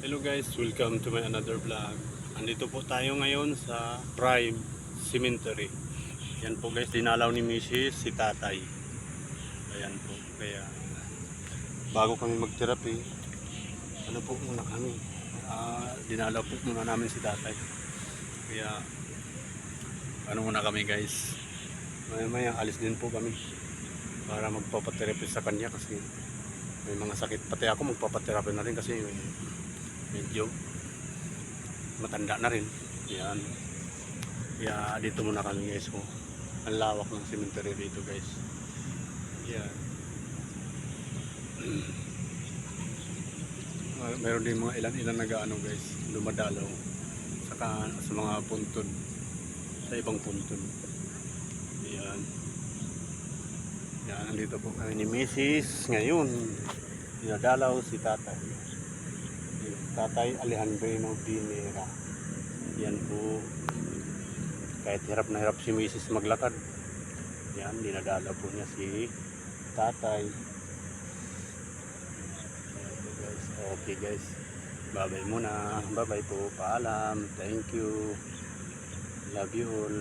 Hello guys, welcome to my another vlog. Andito po tayo ngayon sa Prime Cemetery. Yan po guys, dinalaw ni Mrs. si Tatay. Ayan po, kaya bago kami mag-therapy, ano po muna kami. Ah, dinalaw po muna namin si Tatay. Kaya ano muna kami guys. Maya maya alis din po kami para magpapatherapy sa kanya kasi may mga sakit. Pati ako magpapatherapy na rin kasi medyo matanda na rin. Yan. Kaya dito muna kami guys. Oh. Ang lawak ng cemetery dito guys. Yan. Ah, Meron din mga ilan-ilan nag-ano guys, dumadalaw saka sa mga puntod sa ibang puntod. Yan. Yan, nandito po kami ni Mrs. Ngayon, dinadalaw si tatay. Tatay Alejandrino Pinera. Yan po. Kahit hirap na hirap si Mrs. maglakad. Yan, dinadala po niya si tatay. Okay guys. Bye-bye muna. Bye-bye po. Paalam. Thank you. Love you all.